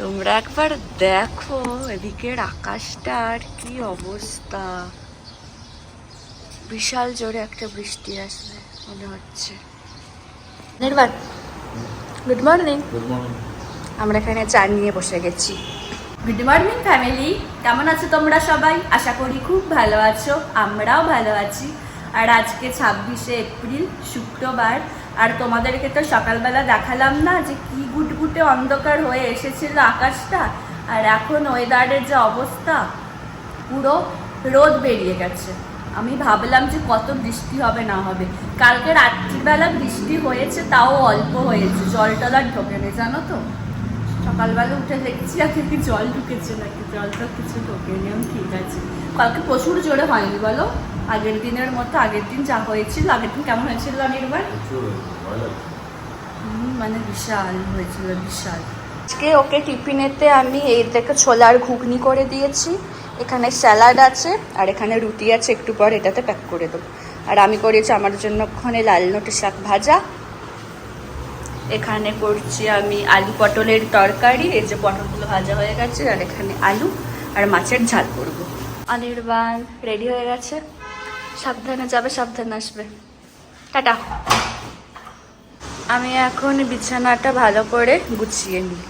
তোমরা একবার দেখো এদিকের আকাশটার কি অবস্থা। বিশাল জোরে একটা বৃষ্টি আসবে মনে হচ্ছে। Nirban good morning good morning আমরা এখানে চা নিয়ে বসে গেছি। গুড মর্নিং ফ্যামিলি কেমন আছো তোমরা সবাই? আশা করি খুব ভালো আছো আমরাও ভালো আছি। আর আজকে ছাব্বিশে এপ্রিল, শুক্রবার। আর তোমাদেরকে তো সকালবেলা দেখালাম না যে কি গুটগুটে অন্ধকার হয়ে এসেছিল আকাশটা। আর এখন ওয়েদারের যে অবস্থা, পুরো রোদ বেরিয়ে গেছে। আমি ভাবলাম যে কত বৃষ্টি হবে না হবে। কালকে রাত্রিবেলা বৃষ্টি হয়েছে, তাও অল্প হয়েছে। জল টল আর ঢোকেনি জানো তো? সকালবেলা উঠে দেখছি আর কি জল ঢুকেছে নাকি? জল তো কিছু ঢোকেনি। আমি ঠিক আছে। কালকে প্রচুর জোরে হয়নি, বলো? আগের দিনের মতো আগের দিন যা হয়েছিল আগের দিন কেমন হয়েছিল হুম, মানে বিশাল হয়েছিল বিশাল। আজকে ওকে টিফিনেতে আমি এই দেখে ছোলার ঘুগনি করে দিয়েছি এখানে স্যালাড আছে আর এখানে রুটি আছে একটু পর এটাতে প্যাক করে দেবো। আর আমি করেছি আমার জন্য ওখানে লাল নোটে শাক ভাজা। এখানে করছি আমি আলু পটলের তরকারি এই যে পটলগুলো ভাজা হয়ে গেছে আর এখানে আলু আর মাছের ঝাল করব। অনির্বাণ রেডি হয়ে গেছে? সাবধানে যাবে, সাবধানে আসবে। টাটা। আমি এখন বিছানাটা ভালো করে গুছিয়ে নিই।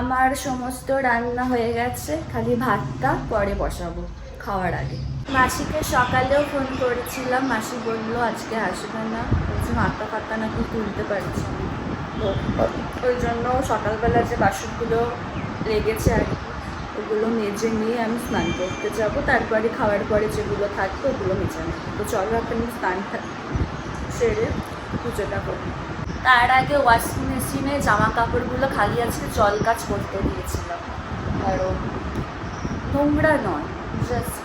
আমার সমস্ত রান্না হয়ে গেছে, খালি ভাতটা পরে বসাবো, খাওয়ার আগে। মাসিকে সকালেও ফোন করেছিলাম। মাসি বলল, আজকে আসবে না। বলছে মাথা ফাতা নাকি তুলতে পারছি ওই জন্য সকালবেলা যে বাসনগুলো লেগেছে আর ওগুলো মেজে নিয়ে আমি স্নান করতে যাব। তারপরে খাওয়ার পরে যেগুলো থাকবে ওগুলো মেজে নেব। তো চলো এখন স্নান সেরে পুজোটা করি। তার আগে ওয়াশিং মেশিনে জামা কাপড়গুলো খালি আছে জল কাজ করতে দিয়েছিলাম কারণ নোংরা নয় জাস্ট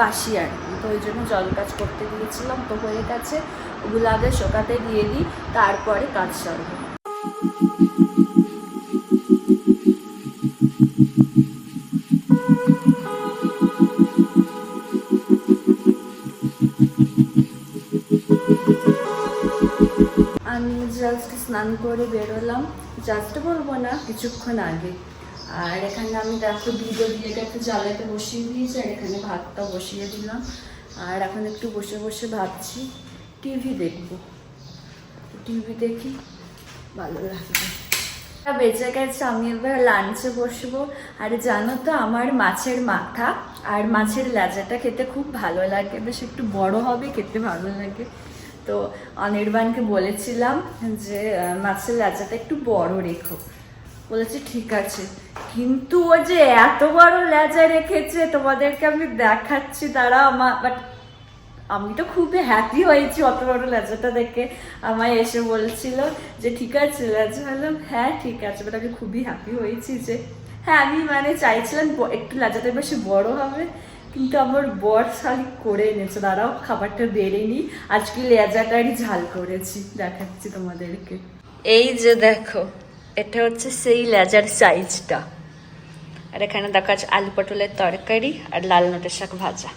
বাসি আর কি। তো ওই জন্য জল কাজ করতে দিয়েছিলাম তো হয়ে গেছে। ওগুলো আগে শোকাতে দিয়ে দিই, তারপরে কাজ সারবো আমি জাস্ট স্নান করে বেরোলাম। জাস্ট বলব না, কিছুক্ষণ আগে। আর এখানে আমি দেখো ভিডিও দিয়ে একটু জ্বালাতে বসিয়ে দিয়েছি, আর এখানে ভাতটা বসিয়ে দিলাম। আর এখন একটু বসে বসে ভাবছি, টিভি দেখব। টিভি দেখি, ভালো লাগবে। বেঁচে গেছে, আমি এবার লাঞ্চে বসবো। আর জানো তো, আমার মাছের মাথা আর মাছের লেজাটা খেতে খুব ভালো লাগে। বেশ একটু বড় হবে, খেতে ভালো লাগে। তো অনির্বাণকে বলেছিলাম যে মাছের লেজাটা একটু বড় রেখো। বলেছে, ঠিক আছে। কিন্তু ও যে এত বড় লেজা রেখেছে, তোমাদেরকে আমি দেখাচ্ছি তারা আমার বাট আমি তো খুবই হ্যাপি হয়েছি অত বড় লেজাটা দেখে। আমায় এসে বলছিল যে, ঠিক আছে লেজা বললাম হ্যাঁ ঠিক আছে বাট আমি খুবই হ্যাপি হয়েছি যে হ্যাঁ আমি মানে চাইছিলাম একটু লেজাটা বেশি বড় হবে, কিন্তু আমার বর শালি করে এনেছে। দাঁড়াও, খাবারটা বেড়ে নিই। আজকে লেজাটারই ঝাল করেছি, দেখাচ্ছি তোমাদেরকে। এই যে দেখো এটা হচ্ছে সেই লেজার সাইজটা। আর এখানে দেখা যাচ্ছে আলু পটলের তরকারি আর লাল নোটের শাক ভাজা।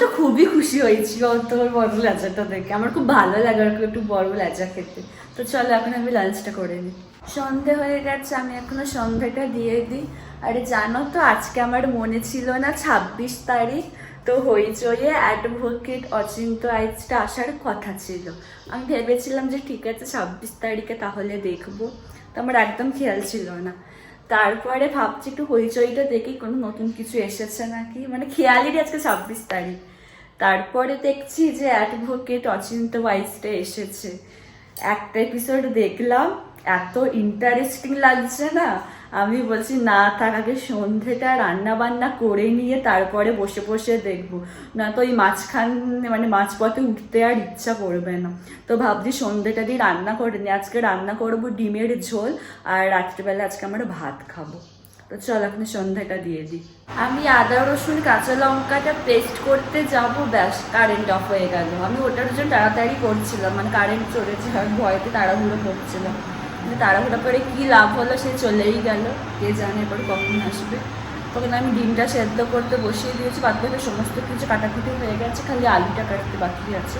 তো খুবই খুশি হয়েছি অত বড় লেজাটা দেখে। আমার খুব ভালো লাগে ওরকম একটু বড় লেজা খেতে। তো চলো, এখন আমি লাঞ্চটা করে নিই। সন্ধে হয়ে গেছে, আমি এখনও সন্ধ্যাটা দিয়ে দিই। আরে জানো তো, আজকে আমার মনে ছিল না ছাব্বিশ তারিখ, তো হইচইয়ে অ্যাডভোকেট অচিন্ত আইজটা আসার কথা ছিল। আমি ভেবেছিলাম যে ঠিক আছে, ছাব্বিশ তারিখে তাহলে দেখব। তো আমার একদম খেয়াল ছিল না। তারপরে ভাবছি একটু হইচইটা দেখি, কোনো নতুন কিছু এসেছে নাকি? মানে খেয়ালই আজকে ছাব্বিশ তারিখ। তারপরে দেখছি যে অ্যাডভোকেট অচিন্ত ওয়াইসটা এসেছে। একটা এপিসোড দেখলাম এত ইন্টারেস্টিং লাগছে না? আমি বলছি, না থাক, আগে সন্ধেটা রান্না বান্না করে নিয়ে তারপরে বসে বসে দেখব। না তো ওই মাঝখান মানে মাঝপথে উঠতে আর ইচ্ছা করবে না। তো ভাবছি সন্ধেটা দিয়ে রান্না করে নিই। আজকে রান্না করব ডিমের ঝোল আর রাত্রিবেলা আজকে আমরা ভাত খাব। তো চল আপনি সন্ধ্যাটা দিয়ে দিই। আমি আদা, রসুন, কাঁচা লঙ্কাটা পেস্ট করতে যাব, ব্যাস কারেন্ট অফ হয়ে গেল। আমি ওটার জন্য তাড়াতাড়ি করছিলাম মানে কারেন্ট চলেছে, ভয়তে তাড়াহুড়ো করছিলাম। কিন্তু তাড়াহুড়া করে কী লাভ হলো সে চলেই গেল। কে জানে এবার কখন আসবে। তখন আমি ডিমটা সেদ্ধ করতে বসিয়ে দিয়েছি, বাদ বাকি সমস্ত কিছু কাটাকুটি হয়ে গেছে, খালি আলুটা কাটতে বাকি আছে।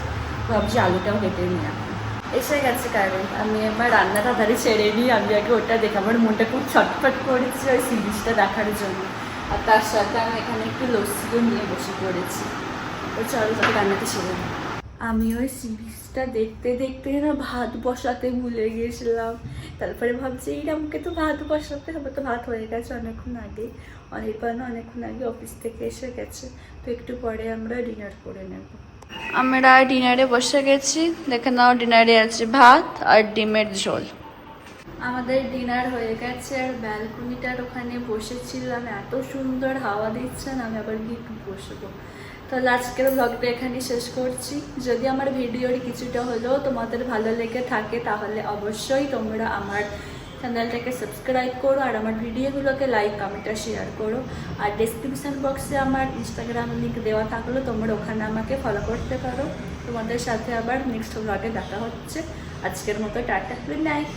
ভাবছি আলুটাও কেটে নিই এখন। এসে গেছে কারেন্ট আমি এবার রান্নাটা তাড়াতাড়ি ছেড়ে নিই, আমি আগে ওটা দেখে আমার মনটা খুব ছটফট করেছে ওই সিরিজটা দেখার জন্য। আর তার সাথে আমি এখানে একটু লস্যিও নিয়ে বসে পড়েছি। তো চলো রান্নাটা ছেড়ে দিই। আমি ওই সিরিজটা দেখতে দেখতে না ভাত বসাতে ভুলে গেছিলাম। তারপরে ভাবছি, এই আমাকে তো ভাত বসাতে হবে। তো ভাত হয়ে গেছে অনেকক্ষণ আগে। অনির্বাণ অনেকক্ষণ আগে অফিস থেকে এসে গেছে। তো একটু পরে আমরা ডিনার করে নেব। আমরা ডিনারে বসে গেছি। দেখে নাও ডিনারে আছে ভাত আর ডিমের ঝোল। আমাদের ডিনার হয়ে গেছে, আর ব্যালকনিটার ওখানে বসেছিলাম। এত সুন্দর হাওয়া দিচ্ছে না, আমি আবার গিয়ে বসবো। তাহলে আজকের ব্লগটা এখানে শেষ করছি। যদি আমার ভিডিওর কিছুটা হলেও তোমাদের ভালো লেগে থাকে, তাহলে অবশ্যই তোমরা আমার চ্যানেলটাকে সাবস্ক্রাইব করো, আর আমার ভিডিওগুলোকে লাইক কমেন্ট আর শেয়ার করো। আর ডিসক্রিপশান বক্সে আমার ইনস্টাগ্রাম লিঙ্ক দেওয়া থাকল, তোমরা ওখানে আমাকে ফলো করতে পারো। তোমাদের সাথে আবার নেক্সট ব্লগে দেখা হচ্ছে। আজকের মতো টাটা গুড নাইট